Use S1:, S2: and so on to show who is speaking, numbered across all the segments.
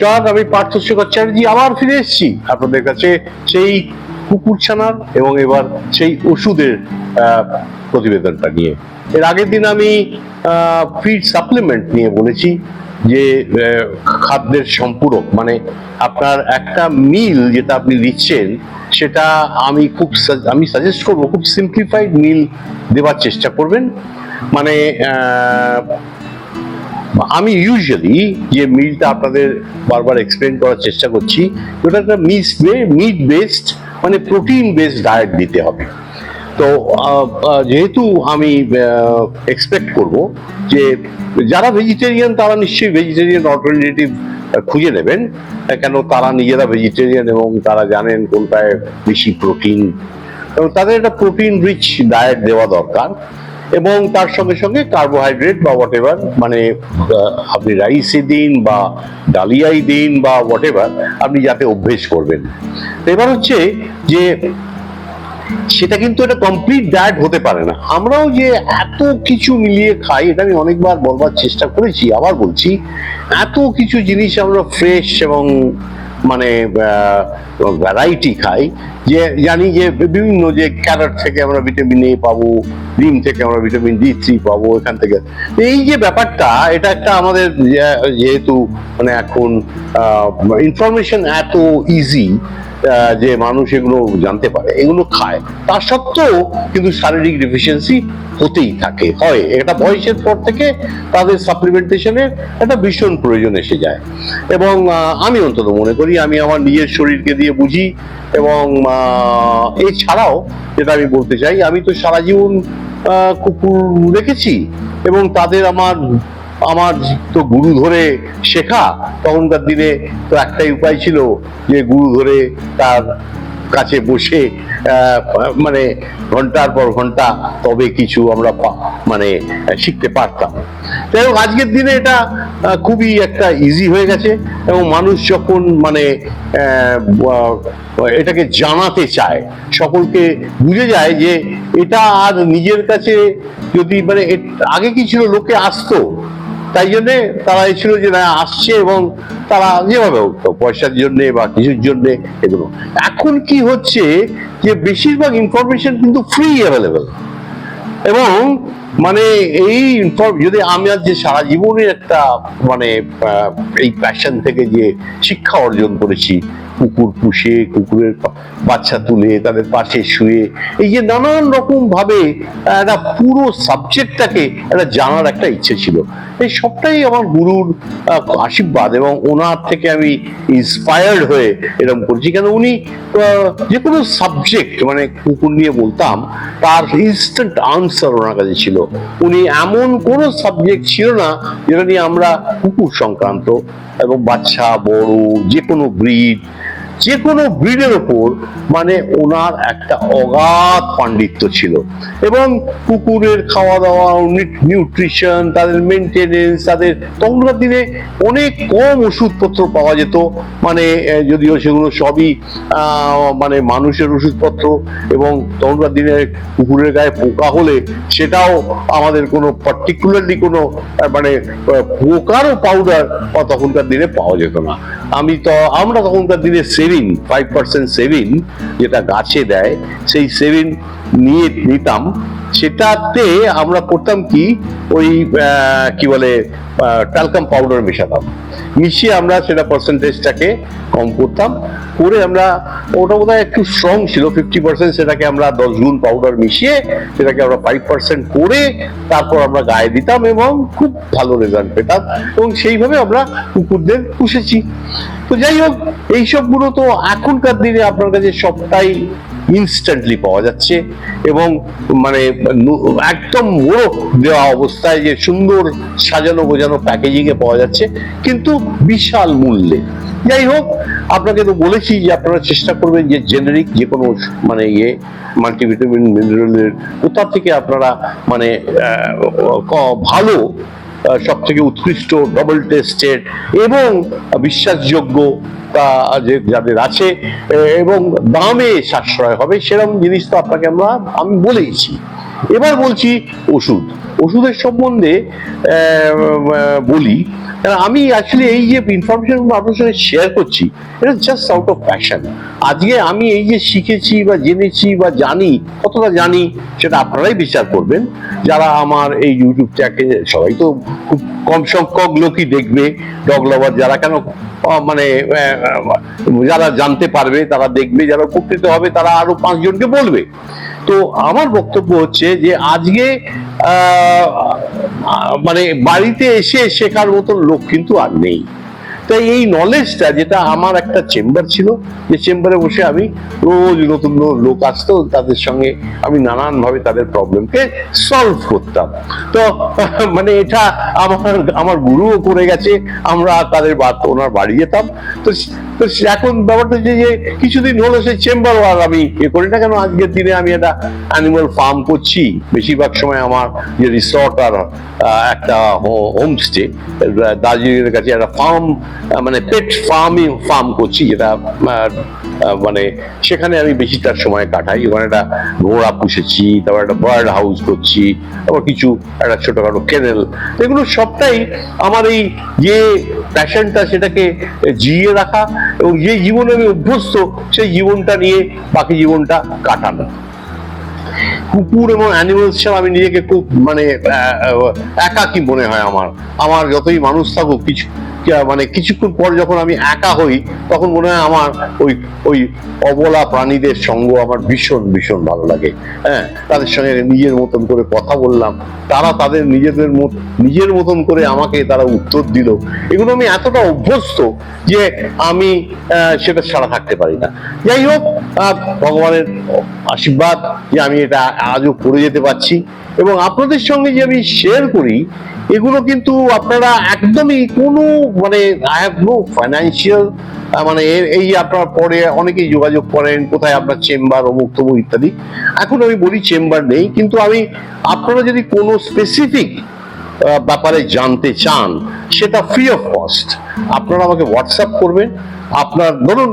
S1: নমস্কার, আমি পার্থ শেখর চ্যাটার্জি আবার ফিরে এসেছি। আপনাদের কাছে সেই কুকুর ছানার এবং এবার সেই ওষুধের প্রতিবেদনটা নিয়ে। এর আগের দিন আমি ফিড সাপ্লিমেন্ট নিয়ে বলেছি যে খাদ্যের সম্পূরক মানে আপনার একটা মিল যেটা আপনি দিচ্ছেন, সেটা আমি খুব আমি সাজেস্ট করব খুব সিম্পলিফাইড মিল দেওয়ার চেষ্টা করবেন। মানে আমি ইউজুয়ালি যে মিলটা আপনাদের বারবার এক্সপ্লেন করার চেষ্টা করছি, ওটা একটা মিস মিট বেসড মানে প্রোটিন বেসড ডায়েট দিতে হবে। তো যেহেতু আমি এক্সপেক্ট করব যে যারা ভেজিটেরিয়ান তারা নিশ্চয়ই ভেজিটেরিয়ান অল্টারনেটিভ খুঁজে নেবেন। কেন তারা নিজেরা ভেজিটেরিয়ান এবং তারা জানেন কোনটায় বেশি প্রোটিন এবং তাদের একটা প্রোটিন রিচ ডায়েট দেওয়া দরকার। এবং তার সঙ্গে সঙ্গে কার্বোহাইড্রেট বা হোয়াট এভার মানে আপনি রাইসে দিন বা ডালিয়াই দিন বা হোয়াট এভার আপনি যাতে অভ্যেস করবেন। এবার হচ্ছে যে, সেটা কিন্তু এটা কমপ্লিট ডায়েট হতে পারে না। আমরাও যে এত কিছু মিলিয়ে খাই, এটা আমি অনেকবার বলবার চেষ্টা করেছি, আবার বলছি, এত কিছু জিনিস আমরা ফ্রেশ এবং মানে ভ্যারাইটি খাই। যে, জানি যে বিভিন্ন যে ক্যারট থেকে আমরা ভিটামিন এ পাবো, ডিম থেকে আমরা ভিটামিন ডি থ্রি পাবো এখান থেকে। এই যে ব্যাপারটা, এটা একটা আমাদের যেহেতু মানে এখন ইনফরমেশন এত ইজি যে মানুষ এগুলো জানতে পারে, এগুলো খায়। তা সত্ত্বেও কিন্তু শারীরিক ডেফিসিয়েন্সি হতেই থাকে, হয়। এটা বয়সের পর থেকে তাদের সাপ্লিমেন্টেশনের একটা ভীষণ প্রয়োজন এসে যায়। এবং আমি অন্তত মনে করি, আমি আমার নিজের শরীরকে দিয়ে বুঝি এবং এছাড়াও যেটা আমি বলতে চাই, আমি তো সারা জীবন কুকুর রেখেছি এবং তাদের আমার আমার তো গুরু ধরে শেখা। তখনকার দিনে তো একটাই উপায় ছিল যে গুরু ধরে তার কাছে বসে মানে ঘণ্টার পর ঘণ্টা তবে কিছু আমরা মানে শিখতে পারতাম। যাই হোক, আজকের দিনে এটা খুবই একটা ইজি হয়ে গেছে এবং মানুষ যখন মানে এটাকে জানাতে চায়, সকলকে বুঝে যায় যে এটা আর নিজের কাছে যদি মানে আগে কি ছিল, লোকে আসতো তাই জন্যে তারা ছিল যে না আসছে এবং তারা যেভাবে হোক, পয়সার জন্যে বা কিছুর জন্যে এগুলো। এখন কি হচ্ছে যে বেশিরভাগ ইনফরমেশন কিন্তু ফ্রি অ্যাভেলেবেল এবং মানে এই যদি আমি আজ যে সারা জীবনের একটা মানে এই প্যাশন থেকে যে শিক্ষা অর্জন করেছি, কুকুর পুষে, কুকুরের বাচ্চা তুলে, তাদের পাশে শুয়ে, এই যে নানান রকম ভাবে একটা পুরো সাবজেক্টটাকে একটা জানার একটা ইচ্ছে ছিল। এই সবটাই আমার গুরুর আশীর্বাদ এবং ওনার থেকে আমি ইন্সপায়ার্ড হয়ে এরকম করছি। কেন উনি যে কোনো সাবজেক্ট মানে কুকুর নিয়ে বলতাম, তার ইনস্ট্যান্ট আনসার ওনার কাছে ছিল। উনি এমন কোনো সাবজেক্ট ছিল না যেটা নিয়ে আমরা কুকুর সংক্রান্ত এবং বাচ্চা, বড় যে কোনো ব্রিড যে কোনো ব্রিডের ওপর মানে ওনার একটা অগাধ পাণ্ডিত্য ছিল। এবং কুকুরের খাওয়া দাওয়া নিউট্রিশন, তাদের মেনটেনেন্স তাদের তখনকার দিনে অনেক কম ওষুধপত্র পাওয়া যেত। মানে যদিও সেগুলো সবই মানে মানুষের ওষুধপত্র এবং তখনকার দিনে কুকুরের গায়ে পোকা হলে সেটাও আমাদের কোনো পার্টিকুলারলি কোনো মানে পোকারও পাউডার তখনকার দিনে পাওয়া যেত না। আমি তো, আমরা তখনকার দিনে সেভিন ফাইভ পার্সেন্ট সেভিন যেটা গাছে দেয়, সেই সেভিন নিয়ে নিতাম। সেটাতে আমরা করতাম কি? ওই কি বলে টালকাম পাউডার মেশাতাম। মিশিয়ে আমরা সেটা পার্সেন্টেজটাকে কম করতাম। করে আমরা ওটা বোধ একটু স্ট্রং ছিল ফিফটি পার্সেন্ট সেটাকে আমরা দশ গুণ পাউডার মিশিয়ে সেটাকে আমরা ফাইভ পার্সেন্ট করে তারপর আমরা গায়ে দিতাম এবং খুব ভালো রেজাল্ট পেতাম এবং সেইভাবে আমরা কুকুরদের পুষেছি। তো যাই হোক, এইসবগুলো তো এখনকার দিনে আপনার কাছে সবটাই ইনস্ট্যান্টলি পাওয়া যাচ্ছে এবং মানে একদম মোড়ক দেওয়া অবস্থায় যে সুন্দর সাজানো গোজানো প্যাকেজিং এ পাওয়া যাচ্ছে, কিন্তু বিশাল মূল্যে। যাই হোক, আপনাকে তো বলেছি যে আপনারা চেষ্টা করবেন যে জেনারিক যে কোনো মানে ইয়ে মাল্টিভিটামিন মিনারেলের কোথা থেকে আপনারা মানে ভালো সব থেকে উৎকৃষ্ট ডবল টেস্টেড এবং বিশ্বাসযোগ্য তা যে যাদের আছে এবং দামে সাশ্রয় হবে সেরকম জিনিস তো আপনাকে আমরা, আমি বলেইছি। এবার বলছি ওষুধ। ওষুধের সম্বন্ধে বলি আমি অ্যাকচুয়ালি এই যে ইনফরমেশনগুলো আপনার সঙ্গে শেয়ার করছি, এটা জাস্ট আউট অফ প্যাশন আজকে আমি এই যে শিখেছি বা জেনেছি বা জানি, কতটা জানি, সেটা আপনারাই বিচার করবেন। যারা আমার এই ইউটিউবটাকে সবাই তো খুব কম সংখ্যক লোকই দেখবে ডগ লাভার যারা, কেন মানে যারা জানতে পারবে, তারা দেখবে, যারা উপকৃত হবে, তারা আরও পাঁচজনকে বলবে। তো আমার বক্তব্য হচ্ছে যে আজকে মানে বাড়িতে এসে শেখার মতন লোক কিন্তু আর নেই। তাই এই নলেজটা যেটা আমার একটা চেম্বার ছিল, যে চেম্বারে বসে আমি রোজ নতুন নতুন লোক আসতো, তাদের সঙ্গে আমি নানানভাবে তাদের প্রবলেমকে সলভ করতাম। তো মানে এটা আমার আমার গুরুও করে গেছে, আমরা তাদের ওনার বাড়ি যেতাম। তো তো এখন ব্যাপারটা যে কিছুদিন হলো সেই চেম্বার আর আমি এ করি না কেন, আজকের দিনে আমি একটা অ্যানিমাল ফার্ম করছি। বেশিরভাগ সময় আমার যে রিসর্ট আর একটা হোমস্টে দার্জিলিং এর কাছে একটা ফার্ম মানে পেট ফার্মিং ফার্ম করছি যেটা মানে সেখানে আমি বেশিটার সময় কাটাই। ওখানে একটা ঘোড়া পুষেছি, তারপর একটা বার্ড হাউস করছি, তারপর কিছু একটা ছোটখাটো কেনেল এগুলো সবটাই আমার এই যে প্যাশনটা সেটাকে জিয়ে রাখা এবং যে জীবনে আমি অভ্যস্ত, সেই জীবনটা নিয়ে বাকি জীবনটা কাটানো। কুকুর এবং অ্যানিমেলস ছাড়া আমি নিজেকে খুব মানে একাকী মনে হয় আমার। আমার যতই মানুষ থাকুক, কিছু মানে কিছুক্ষণ পর যখন আমি একা হই, তখন মনে হয় আমার ওই ওই অবলা প্রাণীদের সঙ্গ আমার ভীষণ ভীষণ ভালো লাগে। হ্যাঁ তাদের সঙ্গে নিজের মতন করে কথা বললাম। তারা তাদের নিজেদের নিজের মতন করে আমাকে তারা উত্তর দিল। এগুলো আমি এতটা অভ্যস্ত যে আমি সেটা ছাড়া থাকতে পারি না। যাই হোক ভগবানের আশীর্বাদ যে আমি এটা আজও করে যেতে পারছি। এবং আপনাদের সঙ্গে যে আমি শেয়ার করি, এগুলো কিন্তু আপনারা একদমই কোনো মানে আই হ্যাভ নো ফাইন্যান্সিয়াল মানে এই আপনার পরে অনেকেই যোগাযোগ করেন, কোথায় আপনার চেম্বার অমুক তমুক ইত্যাদি। এখন আমি বলি চেম্বার নেই, কিন্তু আমি, আপনারা যদি কোনো স্পেসিফিক ব্যাপারে জানতে চান, সেটা ফ্রি অফ কস্ট আপনারা আমাকে হোয়াটসঅ্যাপ করবেন, আপনার ধরুন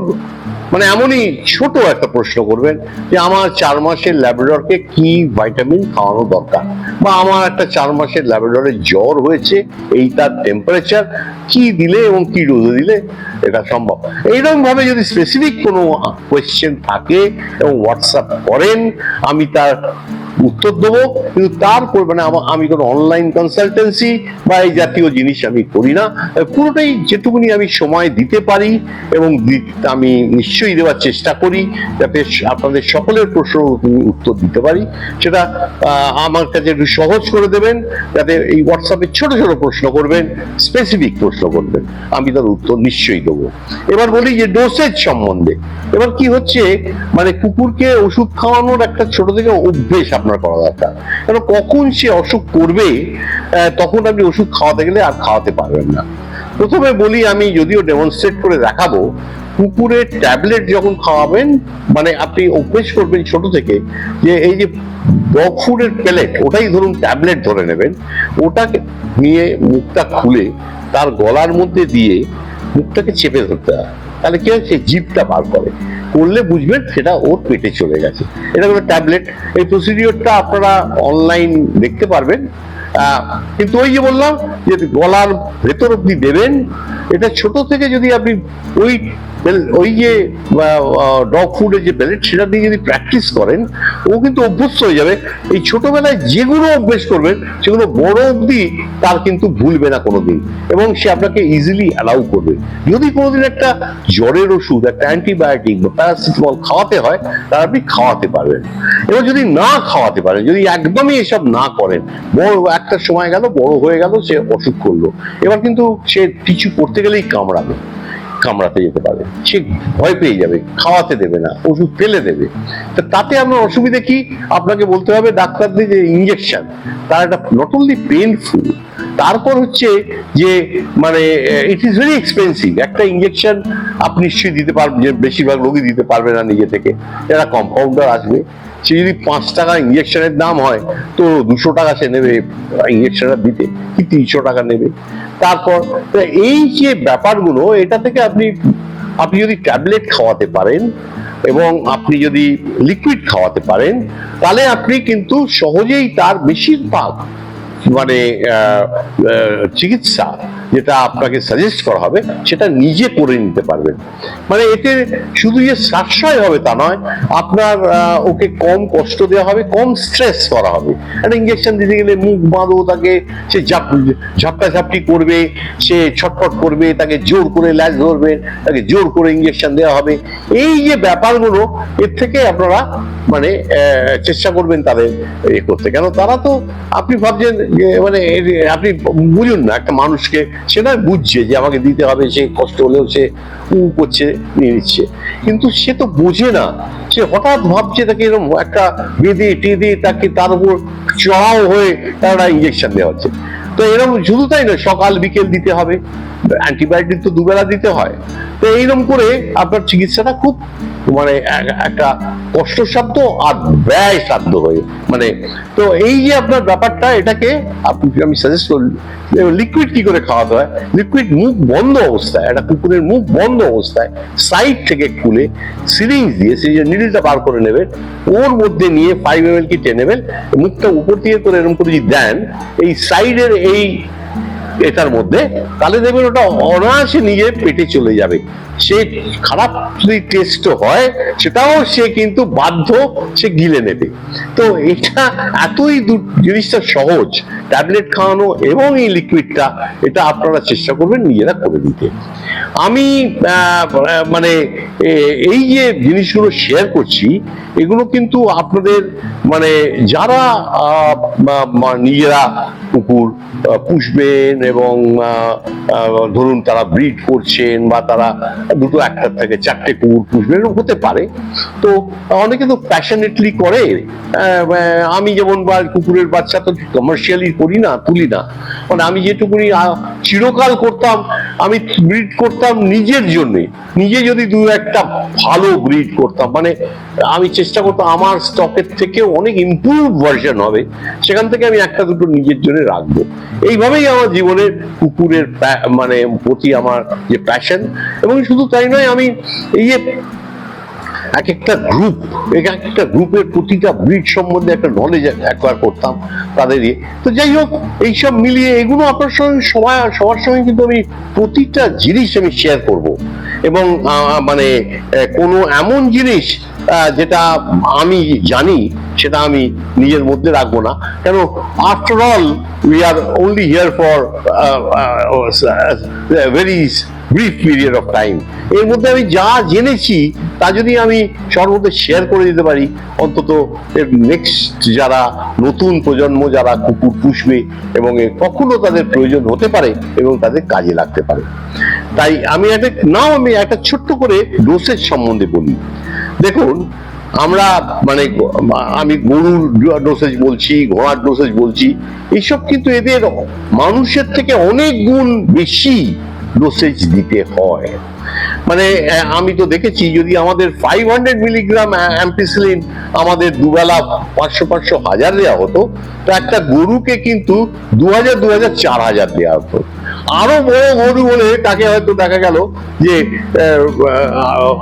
S1: মানে এমনই ছোট একটা প্রশ্ন করবেন যে আমার চার মাসের ল্যাবরেটরকে কি ভাইটামিন খাওয়ানো দরকার? বা আমার একটা চার মাসের ল্যাবরেটরের জ্বর হয়েছে, এই তার টেম্পারেচার কি দিলে এবং কি ডোজে দিলে এটা সম্ভব? এইরকম ভাবে যদি স্পেসিফিক কোনো কোয়েশ্চেন থাকে এবং হোয়াটসঅ্যাপ করেন, আমি তার উত্তর দেবো, কিন্তু তারপর মানে আমা- কোনো অনলাইন কনসালটেন্সি বা এই জাতীয় জিনিস আমি করি না। পুরোটাই যেটুকুনি আমি সময় দিতে পারি এবং আমি নিশ্চয়ই দেওয়ার চেষ্টা করি, যাতে আপনাদের সকলের প্রশ্ন উত্তর দিতে পারি। সেটা আমার কাছে একটু সহজ করে দেবেন, যাতে এই হোয়াটসঅ্যাপে ছোট ছোট প্রশ্ন করবেন স্পেসিফিক প্রশ্ন করবেন। আমি তার উত্তর নিশ্চয়ই দেবো। এবার বলি যে ডোসেজ সম্বন্ধে। এবার কি হচ্ছে মানে কুকুরকে ওষুধ খাওয়ানোর একটা ছোট থেকে অভ্যেস আপনার করা দরকার। কারণ কখন সে অসুখ করবে তখন আপনি ওষুধ খাওয়াতে গেলে আর খাওয়াতে পারবেন না। প্রথমে বলি, আমি যদিও ডেমনস্ট্রেট করে দেখাবো, কুকুরের ট্যাবলেট যখন খাওয়াবেন মানে আপনি অভ্যেস করবেন ছোট থেকে, যে এই যে ডগ ফুডের প্যালেট ওটাই ধরুন ট্যাবলেট ধরে নেবেন, ওটাকে নিয়ে মুখটা খুলে, তার গলার মধ্যে দিয়ে মুখটাকে চেপে ধরতে হয়। তাহলে কি হয়? সে জিভটা বার করে। করলে বুঝবেন সেটা ওর পেটে চলে গেছে। এটা হলো ট্যাবলেট এই প্রসিডিওরটা আপনারা অনলাইন দেখতে পারবেন। কিন্তু ওই যে বললাম যে গলার ভেতর অব্দি দেবেন, এটা ছোট থেকে যদি আপনি ওই ওই যে ডগ ফুডের যে বেলেট সেটা দিয়ে যদি প্র্যাকটিস করেন, ও কিন্তু অভ্যস্ত হয়ে যাবে। এই ছোটবেলায় যেগুলো অভ্যেস করবেন, সেগুলো বড় অবধি তার কিন্তু ভুলবে না কোনোদিন এবং সে আপনাকে ইজিলি অ্যালাউ করবে। যদি কোনোদিন একটা জ্বরের ওষুধ, একটা অ্যান্টিবায়োটিক বা প্যারাসিটামল খাওয়াতে হয়, তার আপনি খাওয়াতে পারবেন। এবার যদি না খাওয়াতে পারেন, যদি একদমই এসব না করেন, বড় একটা সময় গেল, বড় হয়ে গেল, সে অসুখ করল। এবার কিন্তু সে কিছু করতে গেলেই কামড়াবে, কামড়াতে যেতে পারে। সে ভয় পেয়ে যাবে, খাওয়াতে দেবে না, ওষুধ ফেলে দেবে। তা তাতে আপনার অসুবিধা কি? আপনাকে বলতে হবে ডাক্তারদের যে ইঞ্জেকশন তার একটা নট অনলি পেনফুল তারপর হচ্ছে যে মানে ইট ইজ ভেরি এক্সপেন্সিভ একটা ইঞ্জেকশন আপনি নিশ্চয়ই দিতে পারবেন বেশিরভাগ রোগী দিতে পারবে না নিজে থেকে। যারা কম্পাউন্ডার আসবে। সে যদি পাঁচ টাকা ইঞ্জেকশনের দাম হয়, তো দুশো টাকা সে নেবে ইঞ্জেকশনটা দিতে, কি তিনশো টাকা নেবে? তারপর এই যে ব্যাপারগুলো, এটা থেকে আপনি আপনি যদি ট্যাবলেট খাওয়াতে পারেন এবং আপনি যদি লিকুইড খাওয়াতে পারেন, তাহলে আপনি কিন্তু সহজেই তার বেশিরভাগ মানে চিকিৎসা যেটা আপনাকে সাজেস্ট করা হবে, সেটা নিজে করে নিতে পারবেন। মানে এতে শুধু যে সাশ্রয় হবে তা নয়, আপনার ওকে কম কষ্ট দেওয়া হবে, কম স্ট্রেস করা হবে। একটা ইঞ্জেকশন দিতে গেলে মুখ বাঁধো, তাকে সে ঝাপটা ঝাপটি করবে, সে ছটফট করবে, তাকে জোর করে ল্যাজ ধরবে, তাকে জোর করে ইঞ্জেকশন দেওয়া হবে। এই যে ব্যাপারগুলো, এর থেকে আপনারা মানে চেষ্টা করবেন তাদের এ করতে। কেন, তারা তো, আপনি ভাবছেন মানে আপনি বুঝুন না, একটা মানুষকে সে না বুঝছে যে আমাকে দিতে হবে, সে কষ্ট হলেও সে উ করছে, নিয়ে নিচ্ছে। কিন্তু সে তো বোঝে না। সে হঠাৎ ভাবছে তাকে এরকম একটা বেঁধে টেঁধে তাকে তার উপর চড়াও হয়ে তারা ইঞ্জেকশন দেওয়া হচ্ছে। তো এরকম শুধু তাই না সকাল বিকেল দিতে হবে। অ্যান্টিবায়োটিক তো দুবেলা দিতে হয়। তো এইরকম করে আপনার চিকিৎসাটা খুব মানে এক- একটা কষ্টসাধ্য আর ব্যয় সাধ্য হয়ে মানে তো এই যে আপনার ব্যাপারটা, এটাকে আপনি আমি সাজেস্ট করি লিকুইড কি করে খাওয়াতে হয়? লিকুইড মুখ বন্ধ অবস্থায়, একটা কুকুরের মুখ বন্ধ অবস্থায় সাইড থেকে খুলে সিরিঞ্জ দিয়ে সেই যে নিডলটা বার করে নেবেন ওর মধ্যে নিয়ে ফাইভ এম এল কি টেন এম এল মুখটা উপর দিয়ে করে এরকম করে যদি দেন, এই সাইডের এই এটার মধ্যে, তাহলে দেখবেন ওটা অনায়াসে নিজে পেটে চলে যাবে। সে খারাপ টেস্ট হয়, সেটাও সে কিন্তু বাধ্য সে গিলে নেবে। তো এটা এতই জিনিসটা সহজ ট্যাবলেট খাওয়ানো এবং এই লিকুইডটা এটা আপনারা চেষ্টা করবেন নিজেরা করে দিতে। আমি মানে এই যে জিনিসগুলো শেয়ার করছি, এগুলো কিন্তু আপনাদের মানে যারা নিজেরা কুকুর পুষবেন এবং ধরুন তারা ব্রিড করছেন বা তারা দুটো একটা থেকে চারটে কুকুর পুষবেন, এরকম হতে পারে। তো অনেকে তো প্যাশনেটলি করে আমি যেমন বা কুকুরের বাচ্চা তো কমার্শিয়ালি করি না, তুলি না। মানে আমি যেটুকুনি চিরকাল করতাম, আমি ব্রিড করতাম নিজের জন্যে। নিজে যদি দু একটা ভালো ব্রিড করতাম মানে আমি চেষ্টা করতাম আমার স্টকের থেকে অনেক ইম্প্রুভ ভার্সন হবে। সেখান থেকে আমি একটা দুটো নিজের জন্য রাখব। এইভাবেই আমার জীবনের কুকুরের মানে প্রতি আমার যে প্যাশন এবং শুধু তাই নয়, আমি এই যে এক একটা গ্রুপ এক একটা গ্রুপের প্রতিটা ব্রিড সম্বন্ধে একটা নলেজ অ্যাকোয়ার করতাম তাদের ইয়ে তো যাই হোক, এইসব মিলিয়ে এগুলো আপনার সঙ্গে সবাই সবার সঙ্গে কিন্তু আমি প্রতিটা জিনিস আমি শেয়ার করব। এবং মানে কোনো এমন জিনিস যেটা আমি জানি, সেটা আমি নিজের মধ্যে রাখব না। কেন after all we are only here for very brief period of time এর মধ্যে আমি যা জেনেছি, তা যদি আমি মধ্যে শেয়ার করে দিতে পারি, অন্তত এর নেক্সট যারা নতুন প্রজন্ম, যারা কুকুর পুষবে এবং কখনো তাদের প্রয়োজন হতে পারে এবং তাদের কাজে লাগতে পারে। তাই আমি একটা নাও আমি একটা ছোট্ট করে ডোসেজ সম্বন্ধে বলি। দেখুন, আমরা মানে আমি গরুর ডোসেজ বলছি, ঘোড়ার ডোসেজ বলছি এইসব কিন্তু এদের মানুষের থেকে অনেক গুণ বেশি ডোসেজ দিতে হয়। মানে আমি তো দেখেছি যদি আমাদের ফাইভ হান্ড্রেড মিলিগ্রাম অ্যাম্পিসিলিন আমাদের দুবেলা পাঁচশো পাঁচশো হাজার দেওয়া হতো, তো একটা গরুকে কিন্তু দু হাজার দু হাজার চার হাজার দেওয়া হতো। আরও বড় গরু হলে তাকে হয়তো দেখা গেল যে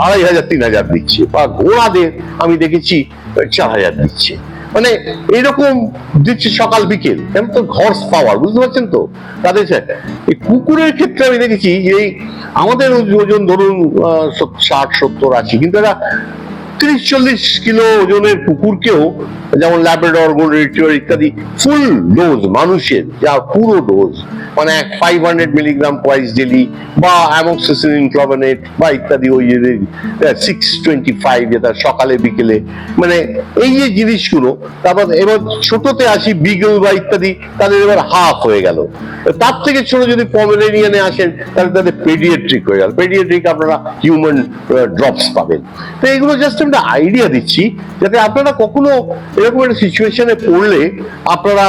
S1: আড়াই হাজার, তিন হাজার দিচ্ছে বা ঘোড়াদের আমি দেখেছি, চার হাজার দিচ্ছে। মানে এরকম দিচ্ছে সকাল, বিকেল। কেন তো ঘর্স পাওয়ার, বুঝতে পারছেন তো? তাদের এই কুকুরের ক্ষেত্রে আমি দেখেছি যে আমাদের ওজন ধরুন ষাট, সত্তর, আশি, কিন্তু এরা তিরিশ চল্লিশ কিলো ওজনের কুকুরকেও, যেমন ল্যাব্রাডর গোল্ডেন রিট্রিভার ইত্যাদি ফুল ডোজ মানুষের, যা পুরো ডোজ মানে five hundred milligram twice daily বা অ্যামক্সিসিলিন ক্লোবানেট বা ইত্যাদি ওই সিক্স টোয়েন্টি ফাইভ যেটা সকালে, বিকেলে মানে এই যে জিনিসগুলো, তারপর এবার ছোটতে আসি বিগল বা ইত্যাদি, তাদের এবার হাফ হয়ে গেল। তার থেকে ছোট যদি পমেরেনিয়ানে আসেন, তাহলে তাদের পেডিয়াট্রিক হয়ে গেল। পেডিয়াট্রিক আপনারা হিউম্যান ড্রপস পাবেন। তো এগুলো জাস্ট একটা আইডিয়া দিচ্ছি যাতে আপনারা কখনো এরকম একটা সিচুয়েশনে পড়লে আপনারা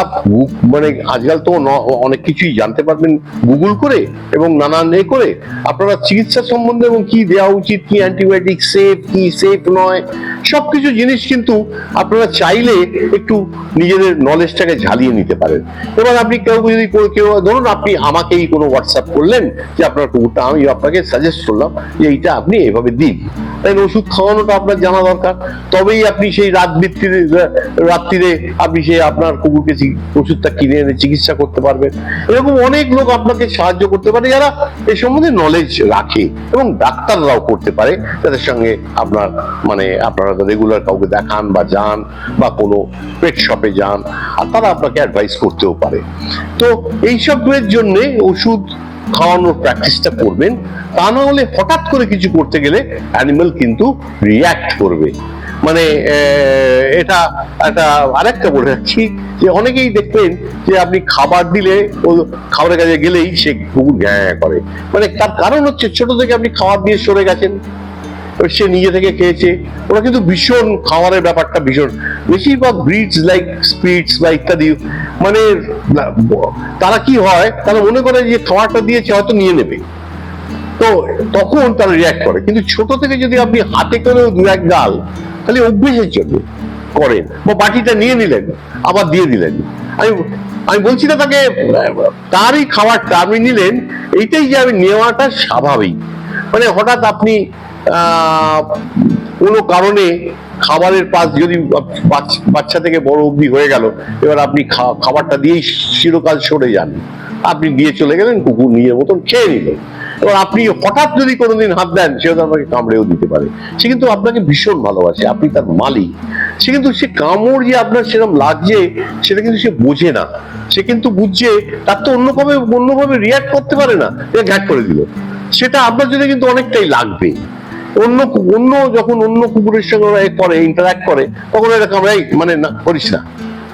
S1: মানে আজকাল তো অনেক কিছুই জানতে পারবেন গুগল করে এবং নানান এ করে। আপনারা চিকিৎসা সম্বন্ধে এবং কি দেওয়া উচিত, কি অ্যান্টিবায়োটিক সেফ কি সেফ নয়, সবকিছু জিনিস কিন্তু আপনারা চাইলে একটু নিজেদের নলেজটাকে ঝালিয়ে নিতে পারেন। এবার আপনি কেউ যদি কেউ ধরুন আপনি আমাকেই কোনো হোয়াটসঅ্যাপ করলেন যে আপনার কুকুরটা আমি আপনাকে সাজেস্ট করলাম যে এইটা আপনি এভাবে দিন। তাই ওষুধ খাওয়ানোটা আপনার জানা দরকার। তবেই আপনি সেই রাত ভিত্তিতে রাত্রিরে আপনি সেই আপনার কুকুরকে ওষুধটা কিনে এনে চিকিৎসা করতে পারবেন। এরকম অনেক লোক আপনাকে সাহায্য করতে পারে, যারা এ সম্বন্ধে নলেজ রাখে এবং ডাক্তাররাও করতে পারে। তাদের সঙ্গে আপনার মানে আপনারা রেগুলার কাউকে দেখান বা যান বা কোনো পেট শপে যান, আর তারা আপনাকে অ্যাডভাইস করতেও পারে। তো এইসবের জন্যে ওষুধ খাওয়ানোর প্র্যাকটিসটা করবেন। তা না হলে হঠাৎ করে কিছু করতে গেলে অ্যানিমাল কিন্তু রিয়্যাক্ট করবে। মানে এটা একটা আরেকটা বলে রাখছি যে অনেকেই দেখবেন যে আপনি খাবার দিলে ও খাবারের কাছে গেলেই সে কুকুর গ্যাঁ করে। মানে তার কারণ হচ্ছে ছোট থেকে আপনি খাবার দিয়ে সরে গেছেন। সে নিজে থেকে খেয়েছে। ওরা কিন্তু ভীষণ খাবারের ব্যাপারটা ভীষণ। বেশিরভাগ ব্রিডস লাইক স্পিডস বা ইত্যাদি মানে তারা কি হয়, তারা মনে করে যে খাবারটা দিয়েছে হয়তো নিয়ে নেবে। তো তখন তারা রিয়াক্ট করে। কিন্তু ছোট থেকে যদি আপনি হাতে করেও দু এক গাল খালি অভ্যেসের জন্য করেন বা বাটিটা নিয়ে নিলেন, আবার দিয়ে দিলেন। আমি আমি বলছি না তাকে, তারই খাবারটা আপনি নিলেন, এইটাই যে আমি নেওয়াটা স্বাভাবিক। মানে হঠাৎ আপনি কোনো কারণে খাবারের পাশ যদি বাচ্চা থেকে বড় অবধি হয়ে গেল, এবার আপনি খাবারটা দিয়েই চিরকাল সরে যান। আপনি দিয়ে চলে গেলেন, কুকুর নিজের মতন খেয়ে নিল। এবার আপনি হঠাৎ যদি কোনোদিন হাত দেন সে হয়তো আপনাকে কামড়েও দিতে পারে। সে কিন্তু আপনাকে ভীষণ ভালোবাসে, আপনি তার মালিক। সে কিন্তু সে কামড় যে আপনার সেরকম লাগছে, সেটা কিন্তু সে বোঝে না। সে কিন্তু বুঝছে, তার তো অন্যভাবে অন্যভাবে রিয়াক্ট করতে পারে না। ঘ্যাট করে দিল। সেটা আপনার জন্য কিন্তু অনেকটাই লাগবে। অন্য অন্য যখন অন্য কুকুরের সঙ্গে ওরা করে ইন্টারাক্ট করে, তখন এটা কামড়াই মানে না, করিস না।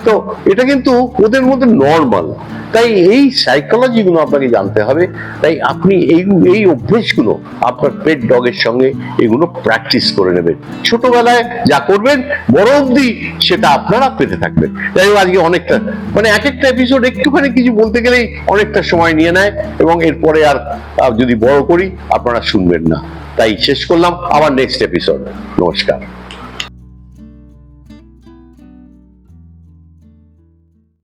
S1: তো এটা কিন্তু ওদের মধ্যে নর্মাল তাই এই সাইকোলজি গুলো আপনাকে জানতে হবে। তাই আপনি এই এই অভ্যেসগুলো আপনার পেট ডগের সঙ্গে এগুলো প্র্যাকটিস করে নেবেন। ছোটবেলায় যা করবেন, বড় অবধি সেটা আপনারা পেতে থাকবেন। যাই হোক, আজকে অনেকটা মানে এক একটা এপিসোড একটুখানি কিছু বলতে গেলেই অনেকটা সময় নিয়ে নেয় এবং এরপরে আর যদি বড় করি, আপনারা শুনবেন না। তাই শেষ করলাম। আবার নেক্সট এপিসোড নমস্কার।